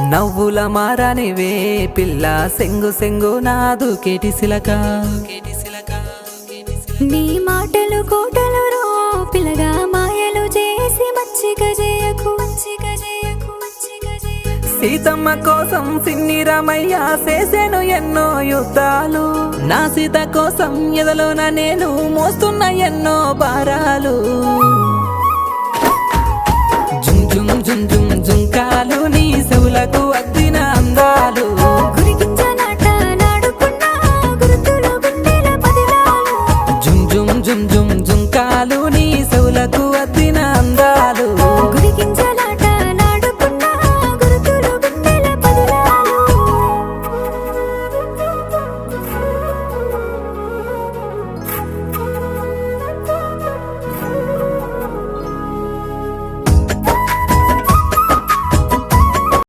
నవ్వుల మారానివే పిల్ల సెంగు సెంగు నాదు కేటి సిలక. నీ మాటలు కోటలు రో పిల్లగా మాయలు చేసి మచ్చిక చేయకు మచ్చిక చేయకు సీతమ్మ కోసం సిన్ని రామయ్య ఎన్నో యుద్ధాలు. నా సీత కోసం ఎదలోన నేను మోస్తున్న ఎన్నో భారాలు. dum dum dum